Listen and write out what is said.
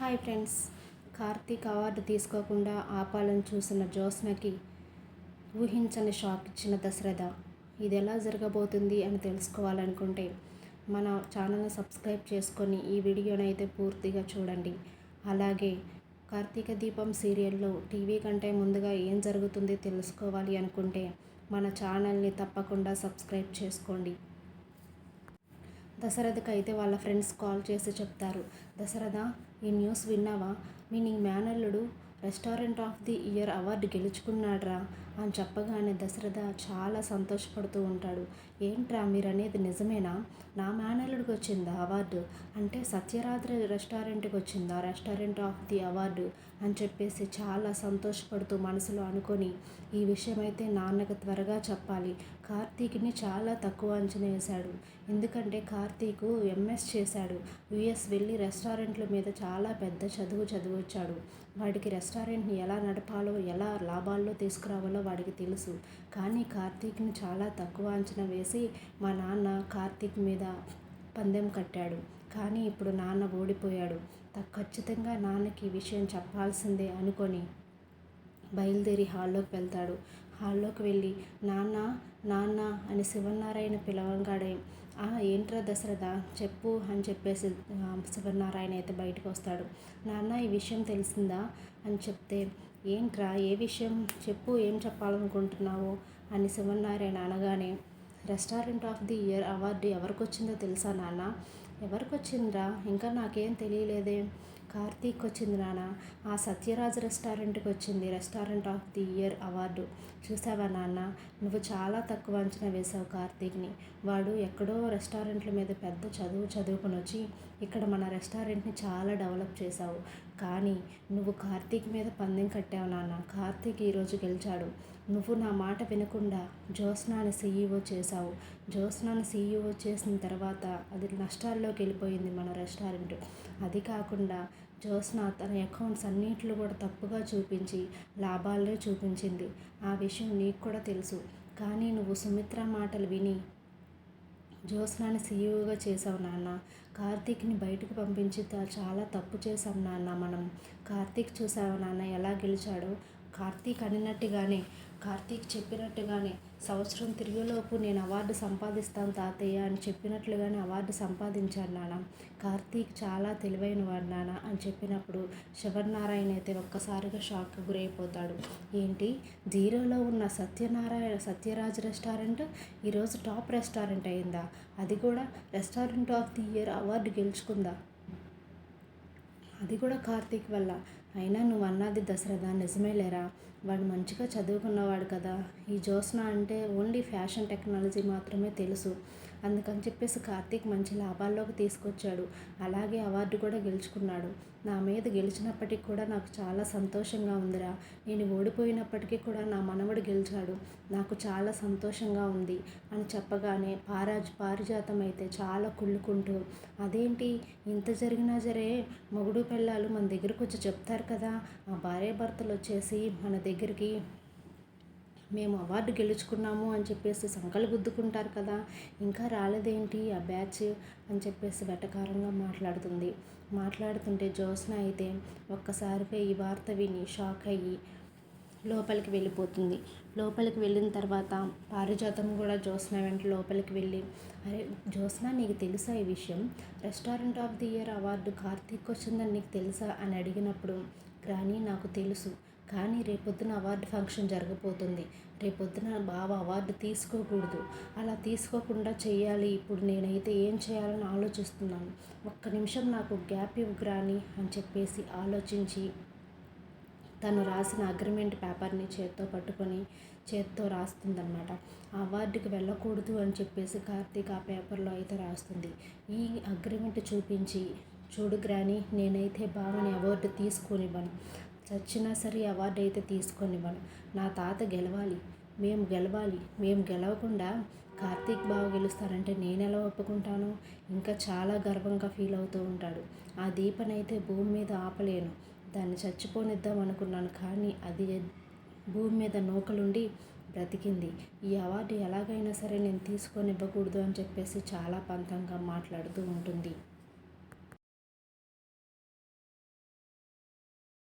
Hi friends. Karthik award తీసుకోకుండా ఆపాలని చూసిన జ్యోత్స్నకి ఊహించని షాక్ ఇచ్చిన దశరథ ఇది ఎలా జరగబోతుంది అని తెలుసుకోవాలనుకుంటే మన ఛానల్ని సబ్స్క్రైబ్ చేసుకొని ఈ వీడియోని అయితే పూర్తిగా చూడండి. అలాగే కార్తీక దీపం సీరియల్లో టీవీ కంటే ముందుగా ఏం జరుగుతుంది తెలుసుకోవాలి అనుకుంటే మన ఛానల్ని తప్పకుండా సబ్స్క్రైబ్ చేసుకోండి. దశరథకి అయితే వాళ్ళ ఫ్రెండ్స్ కాల్ చేసి చెప్తారు. దశరథ ఈ న్యూస్ విన్నావా? మీ నీ మేనల్లుడు restaurant of the year award గెలుచుకున్నాడ్రా. అని చెప్పగానే దశరథ చాలా సంతోషపడుతూ ఉంటాడు. ఏంట్రా మీరు అనేది నిజమేనా? నా మేనల్లుడికి వచ్చిందా అవార్డు. అంటే సత్యరాత్రి రెస్టారెంట్కి వచ్చిందా? రెస్టారెంట్ ఆఫ్ ది అవార్డు అని చెప్పేసి చాలా సంతోషపడుతూ మనసులో అనుకొని ఈ విషయం అయితే నాన్నకు త్వరగా చెప్పాలి. కార్తీక్ని చాలా తక్కువ అంచనా వేశాడు. ఎందుకంటే కార్తీక్ ఎంఎస్ చేశాడు. యుఎస్ వెళ్ళి రెస్టారెంట్ల మీద చాలా పెద్ద చదువు చదివొచ్చాడు. వాడికి రెస్టారెంట్ని ఎలా నడపాలో ఎలా లాభాల్లో తీసుకురావాలో వాడికి తెలుసు. కానీ కార్తీక్ని చాలా తక్కువ అంచనా వేసి మా నాన్న కార్తీక్ మీద పందెం కట్టాడు. కానీ ఇప్పుడు నాన్న ఓడిపోయాడు. ఖచ్చితంగా నాన్నకి ఈ విషయం చెప్పాల్సిందే అనుకొని బయలుదేరి హాల్లోకి వెళ్తాడు. హాల్లోకి వెళ్ళి నాన్న నాన్న అని శివనారాయణ ఆ ఏంట్రా దశరథ చెప్పు అని చెప్పేసి శివనారాయణ అయితే బయటకు వస్తాడు. నాన్న ఈ విషయం తెలిసిందా? అని చెప్తే ఏంట్రా ఏ విషయం చెప్పు ఏం చెప్పాలనుకుంటున్నావు అని శివనారాయణ అనగానే restaurant of the year award ఎవరికి వచ్చిందో తెలుసా నాన్న? ఎవరికి వచ్చిందిరా ఇంకా నాకేం తెలియలేదే. కార్తీక్ వచ్చింది నాన్న. ఆ సత్యరాజ్ రెస్టారెంట్కి వచ్చింది restaurant of the year award. చూసావా నాన్న? నువ్వు చాలా తక్కువ అంచనా వేసావు కార్తీక్ని. వాడు ఎక్కడో రెస్టారెంట్ల మీద పెద్ద చదువు చదువుకొని వచ్చి ఇక్కడ మన రెస్టారెంట్ని చాలా డెవలప్ చేశావు. కానీ నువ్వు కార్తీక్ మీద పందెం కట్టావు నాన్న. కార్తీక్ ఈరోజు గెలిచాడు. నువ్వు నా మాట వినకుండా జ్యోత్స్నాని సీఈఓ చేశావు. జ్యోత్స్నాని సీఈఓ చేసిన తర్వాత అది నష్టాల్లోకి వెళ్ళిపోయింది మన రెస్టారెంట్. అది కాకుండా జ్యోత్స్న తన అకౌంట్స్ అన్నింటిలో కూడా తప్పుగా చూపించి లాభాలనే చూపించింది. ఆ విషయం నీకు కూడా తెలుసు. కానీ నువ్వు సుమిత్ర మాటలు విని జ్యోత్స్నాన్ని సీఈఓగా చేసావు నాన్న. కార్తీక్ని బయటకు పంపించి చాలా తప్పు చేసాం నాన్న మనం. కార్తీక్ చూసావు నాన్న? ఎలా గెలిచాడో? కార్తీక్ అనినట్టుగానే కార్తీక్ చెప్పినట్టుగానే సంవత్సరం తిరిగేలోపు నేను అవార్డు సంపాదిస్తాను తాతయ్య అని చెప్పినట్లుగానే అవార్డు సంపాదించాను నాన్న. కార్తీక్ చాలా తెలివైన వాడు నాన్న అని చెప్పినప్పుడు శివనారాయణ అయితే ఒక్కసారిగా షాక్ గురైపోతాడు. ఏంటి? జీరోలో ఉన్న సత్యనారాయణ సత్యరాజ్ రెస్టారెంట్? ఈరోజు టాప్ రెస్టారెంట్ అయిందా? అది కూడా restaurant of the year award గెలుచుకుందా? అది కూడా కార్తీక్ వల్ల. అయినా నువ్వు అన్నది దశరథ నిజమే లేరా? వాడు మంచిగా చదువుకున్నవాడు కదా. ఈ జ్యోత్స్న అంటే ఓన్లీ ఫ్యాషన్ టెక్నాలజీ మాత్రమే తెలుసు. అందుకని చెప్పేసి కార్తీక్ మంచి లాభాల్లోకి తీసుకొచ్చాడు. అలాగే అవార్డు కూడా గెలుచుకున్నాడు. నా మీద గెలిచినప్పటికి కూడా నాకు చాలా సంతోషంగా ఉందిరా. నేను ఓడిపోయినప్పటికీ కూడా నా మనవడు గెలిచాడు. నాకు చాలా సంతోషంగా ఉంది అని చెప్పగానే పారాజ్ పారిజాతం అయితే చాలా కుళ్ళుకుంటూ అదేంటి? ఇంత జరిగినా సరే మొగుడు పిల్లలు మన దగ్గరకు వచ్చి చెప్తారు కదా? ఆ భార్య భర్తలు వచ్చేసి మన దగ్గరికి మేము అవార్డు గెలుచుకున్నాము అని చెప్పేసి సంకలు గుద్దుకుంటారు కదా? ఇంకా రాలేదేంటి ఆ బ్యాచ్? అని చెప్పేసి వెటకారంగా మాట్లాడుతుంది. మాట్లాడుతుంటే జ్యోత్స్న అయితే ఒక్కసారిగా ఈ వార్త విని షాక్ అయ్యి లోపలికి వెళ్ళిపోతుంది. లోపలికి వెళ్ళిన తర్వాత పారిజాతం కూడా జ్యోత్స్న వెంట లోపలికి వెళ్ళి అరే జ్యోత్స్న నీకు తెలుసా ఈ విషయం? Restaurant of the year award Karthik వచ్చిందని నీకు తెలుసా? అని అడిగినప్పుడు కానీ నాకు తెలుసు. కానీ రేపొద్దున అవార్డు ఫంక్షన్ జరగబోతుంది. రేపొద్దున బావ అవార్డు తీసుకోకూడదు. అలా తీసుకోకుండా చేయాలి ఇప్పుడు నేనైతే ఏం చేయాలని ఆలోచిస్తున్నాను. ఒక్క నిమిషం నాకు గ్యాప్ ఇవ్వు గ్రాని అని చెప్పేసి ఆలోచించి తను రాసిన అగ్రిమెంట్ పేపర్ని చేత్తో పట్టుకొని చేత్తో రాస్తుందన్నమాట. ఆ అవార్డుకి వెళ్ళకూడదు అని చెప్పేసి కార్తీక్ ఆ పేపర్లో అయితే రాస్తుంది. ఈ అగ్రిమెంట్ చూపించి చూడు గ్రాని నేనైతే బావని అవార్డు తీసుకొనివ్వను. చచ్చినా సరే అవార్డు అయితే తీసుకొనివ్వను. నా తాత గెలవాలి. మేము గెలవాలి. మేము గెలవకుండా కార్తీక్ బావ గెలుస్తారంటే నేను ఎలా ఒప్పుకుంటాను? ఇంకా చాలా గర్వంగా ఫీల్ అవుతూ ఉంటాడు. ఆ దీపనైతే భూమి మీద ఆపలేను. దాన్ని చచ్చిపోనిద్దాం అనుకున్నాను కానీ అది భూమి మీద నూకలుండి బ్రతికింది. ఈ అవార్డు ఎలాగైనా సరే నేను తీసుకొని ఇవ్వకూడదు అని చెప్పేసి చాలా పంతంగా మాట్లాడుతూ ఉంటుంది.